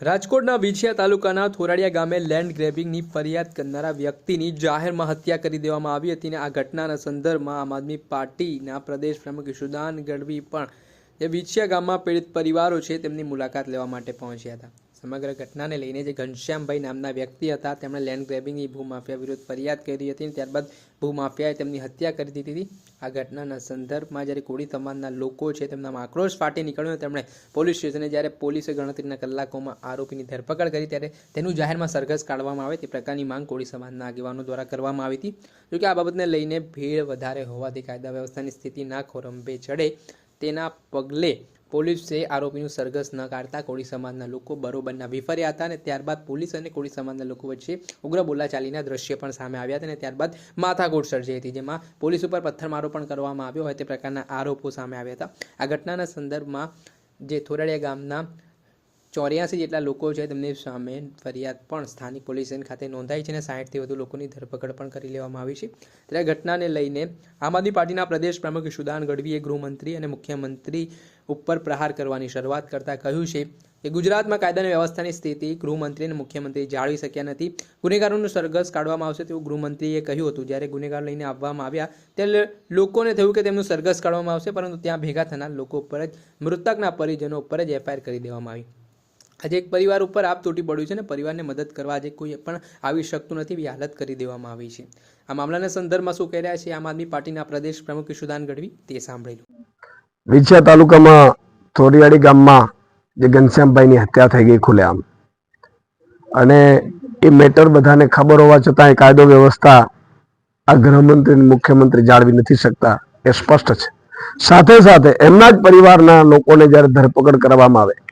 રાજકોટના વિછિયા તાલુકાના થોરાડિયા ગામે લેન્ડ ગ્રેબિંગની ફરિયાદ કરનારા વ્યક્તિની જાહેરમાં હત્યા કરી દેવામાં આવી હતી અને આ ઘટનાના સંદર્ભમાં આમ આદમી પાર્ટીના પ્રદેશ પ્રમુખ ઈશુદાન ગઢવી પણ જે વિછિયા ગામમાં પીડિત પરિવારો છે તેમની મુલાકાત લેવા માટે પહોંચ્યા હતા. સમગ્ર ઘટનાને લઈને જે ઘનશ્યામભાઈ નામના વ્યક્તિ હતા, તેમણે લેન્ડ ગ્રેબિંગની ભૂમાફિયા વિરુદ્ધ ફરિયાદ કરી હતી ત્યારબાદ ભૂમાફિયાએ તેમની હત્યા કરી દીધી હતી. આ ઘટનાના સંદર્ભમાં જ્યારે કોળી સમાજના લોકો છે તેમનામાં આક્રોશ ફાટી નીકળ્યો તેમણે પોલીસ સ્ટેશને જ્યારે પોલીસે ગણતરીના કલાકોમાં આરોપીની ધરપકડ કરી ત્યારે તેનું જાહેરમાં સરઘસ કાઢવામાં આવે તે પ્રકારની માંગ કોળી સમાજના આગેવાનો દ્વારા કરવામાં આવી હતી. જોકે આ બાબતને લઈને ભીડ વધારે હોવાથી કાયદા વ્યવસ્થાની સ્થિતિ ના ખોરંભે ચડે તેના પગલે પોલીસે આરોપીનું સરઘસ ન કાઢતા કોળી સમાજના લોકો બરોબરના વિફર્યા હતા અને ત્યારબાદ પોલીસ અને કોળી સમાજના લોકો વચ્ચે ઉગ્ર બોલાચાલીના દ્રશ્ય પણ સામે આવ્યા હતા અને ત્યારબાદ માથાકૂટ સર્જાઈ હતી, જેમાં પોલીસ ઉપર પથ્થરમારો પણ કરવામાં આવ્યો હોય તે પ્રકારના આરોપો સામે આવ્યા હતા. આ ઘટનાના સંદર્ભમાં જે થોરાડિયા ગામના ચોર્યાસી જેટલા લોકો છે તેમની સામે ફરિયાદ પણ સ્થાનિક પોલીસ ખાતે નોંધાઈ છે અને સાઠથી વધુ લોકોની ધરપકડ પણ કરી લેવામાં આવી છે. ત્યારે ઘટનાને લઈને આમ આદમી પાર્ટીના પ્રદેશ પ્રમુખ સુદાન ગઢવીએ ગૃહમંત્રી અને મુખ્યમંત્રી ઉપર પ્રહાર કરવાની શરૂઆત કરતાં કહ્યું છે કે ગુજરાતમાં કાયદાની વ્યવસ્થાની સ્થિતિ ગૃહમંત્રી અને મુખ્યમંત્રી જાળવી શક્યા નથી. ગુનેગારોનું સરઘસ કાઢવામાં આવશે તેવું ગૃહમંત્રીએ કહ્યું હતું. જ્યારે ગુનેગાર લઈને આવવામાં આવ્યા ત્યારે લોકોને થયું કે તેમનું સરઘસ કાઢવામાં આવશે, પરંતુ ત્યાં ભેગા થનાર લોકો ઉપર જ, મૃતકના પરિજનો ઉપર જ એફઆઈઆર કરી દેવામાં આવી. આજે એક પરિવાર ઉપર આપ તૂટી પડ્યું છે ને પરિવારને મદદ કરવા આજે કોઈ પણ આવી શકતું નથી એવી હાલત કરી દેવામાં આવી છે. આ મામલાના સંદર્ભમાં શું કહી રહ્યા છે? આમ આદમી પાર્ટીના પ્રદેશ પ્રમુખ ઈશુદાન ગઢવી તે સાંભળી લો. વિછિયા તાલુકામાં થોરિયાળી ગામમાં જે ઘનશ્યામભાઈની હત્યા થઈ ગઈ ખુલ્લેઆમ અને એ મેટર બધાને ખબર હોવા છતાં એ કાયદો વ્યવસ્થા આ ગૃહમંત્રી અને મુખ્યમંત્રી જાળવી નથી શકતા એ સ્પષ્ટ છે. સાથે સાથે એમના જ પરિવારના લોકોને જ્યારે ધરપકડ કરવામાં આવે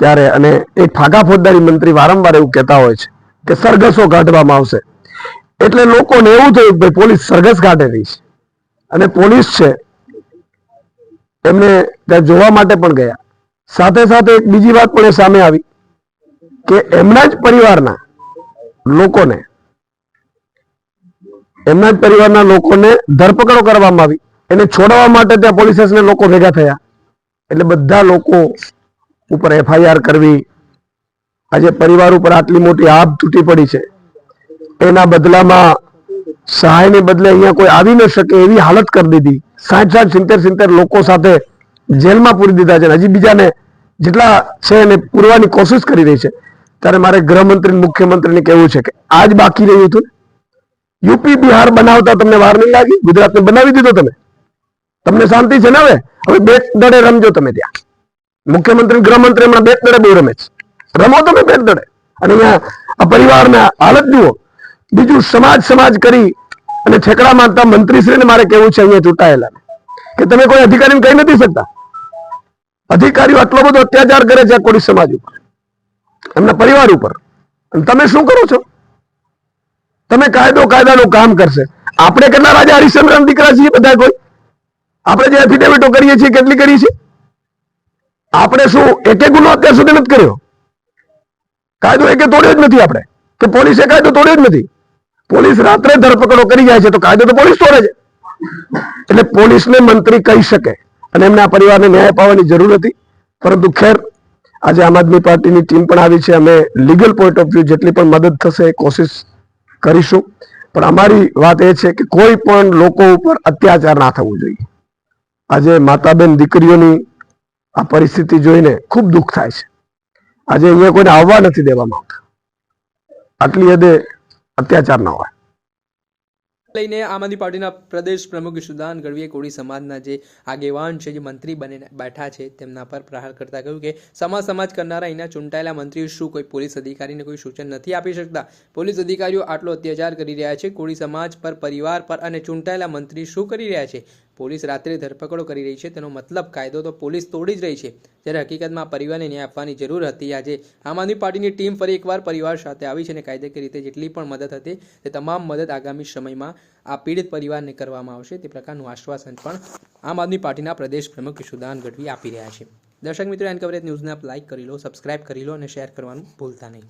ત્યારે અને એક ફાકા ફોજદારી મંત્રી વારંવાર એવું કહેતા હોય છે કે સરઘસો કાઢવામાં આવશે. એટલે લોકોને એવું થયું કે પોલીસ સરઘસ કાઢે છે. અને પોલીસ છે, એમને ત્યાં જોવા માટે પણ ગયા. સાથે સાથે એક બીજી વાત પણ એ સામે આવી કે એમના જ પરિવારના લોકોને, એમના જ પરિવારના લોકોને ધરપકડો કરવામાં આવી. એને છોડવા માટે ત્યાં પોલીસ સ્ટેશને લોકો ભેગા થયા. એટલે બધા લોકો ઉપર એફઆઈઆર કરવી. આજે પરિવાર ઉપર આટલી મોટી આભ તૂટી પડી છે. એના બદલામાં સહાયને બદલે અહીંયા કોઈ આવી ન શકે એવી હાલત કરી દીધી. સાઠ સાઠ સિત્તેર સિત્તેર લોકો સાથે જેલમાં પૂરી દીધા છે હજી બીજાને જેટલા છે એને પૂરવાની કોશિશ કરી રહી છે. ત્યારે મારે ગૃહમંત્રી મુખ્યમંત્રીને કહેવું છે કે આજ બાકી રહ્યું હતું. યુપી, બિહાર બનાવતા તમને વાર નહીં લાગી? ગુજરાતને બનાવી દીધો તમે. તમને શાંતિ છે ને હવે? હવે બેટ દડે રમજો તમે ત્યાં. મુખ્યમંત્રી ગૃહમંત્રી હમણાં બેટ દડે બહુ રમે છે. રમો તમે બેટ દડે અને અહીંયા આ પરિવારના હાલત જુઓ બીજું સમાજ સમાજ કરી અને ઠેકડા મારતા મંત્રીશ્રીને મારે કેવું છે અહીંયા ચૂંટાયેલા. કે તમે કોઈ અધિકારીને કહી નથી શકતા. અધિકારીઓ આટલો બધો અત્યાચાર કરે છે કોઈ સમાજ ઉપર. એમના પરિવાર ઉપર. અને તમે શું કરો છો? તમે કાયદો કાયદાનું કામ કરશે. આપણે કેટલા રાજા હરિશ્ચંદ્ર દીકરા છીએ બધા કોઈ? આપણે જે એફિડેવિટો કરીએ છીએ, કેટલી કરીએ છીએ? આપણે શું એકે ગુનો અત્યાર સુધી નથી કર્યો? કાયદો એકે તોડ્યો જ નથી આપણે. કે પોલીસે કાયદો તોડ્યો જ નથી. પોલીસ રાત્રે ધરપકડો કરી જાય છે તો કાયદો તો પોલીસ તોડે છે. એટલે પોલીસને મંત્રી કહી શકે અને એમના પરિવારને ન્યાય પાવાની જરૂર હતી. પરંતુ ખેર, આજે આમ આદમી પાર્ટીની ટીમ પણ આવી છે. અમે લીગલ પોઈન્ટ ઓફ વ્યૂ જેટલી પણ મદદ થશે એ કોશિશ કરીશું. પણ અમારી વાત એ છે કે કોઈ પણ લોકો ઉપર અત્યાચાર ના થવું જોઈએ. આજે માતાબેન દીકરીઓની આ પરિસ્થિતિ જોઈને ખૂબ દુઃખ થાય છે. આજે અહીંયા કોઈને આવવા નથી દેવામાં આવતા. આટલી હદે અત્યાચાર ના હોય. લઈને આમ આદમી પાર્ટીના પ્રદેશ પ્રમુખ સુદાન ગઢવીએ કોળી સમાજના જે આગેવાન છે, જે મંત્રી બનીને બેઠા છે, તેમના પર પ્રહાર કરતા કહ્યું કે, સમાજ સમાજ કરનારા અહીંના ચૂંટાયેલા મંત્રીઓ શું કોઈ પોલીસ અધિકારીને કોઈ સૂચન નથી આપી શકતા? પોલીસ અધિકારીઓ આટલો અત્યાચાર કરી રહ્યા છે, કોળી સમાજ પર, પરિવાર પર અને ચૂંટાયેલા મંત્રી શું કરી રહ્યા છે? પોલીસ રાત્રે ધરપકડો કરી રહી છે. તેનો મતલબ કાયદો તો પોલીસ તોડી જ રહી છે. જ્યારે હકીકતમાં પરિવારને ન્યાય આપવાની જરૂર હતી. આજે આમ આદમી પાર્ટીની ટીમ ફરી એકવાર પરિવાર સાથે આવી છે અને કાયદેકીય રીતે જેટલી પણ મદદ હતી, તે તમામ મદદ આગામી સમયમાં આ પીડિત પરિવારને કરવામાં આવશે. તે પ્રકારનું આશ્વાસન પણ આમ આદમી પાર્ટીના પ્રદેશ પ્રમુખ સુદાન ગઢવી આપી રહ્યા છે. દર્શક મિત્રો એન કવરેજ ન્યૂઝને આપ લાઇક કરી લો સબસ્ક્રાઇબ કરી લો અને શેર કરવાનું ભૂલતા નહીં.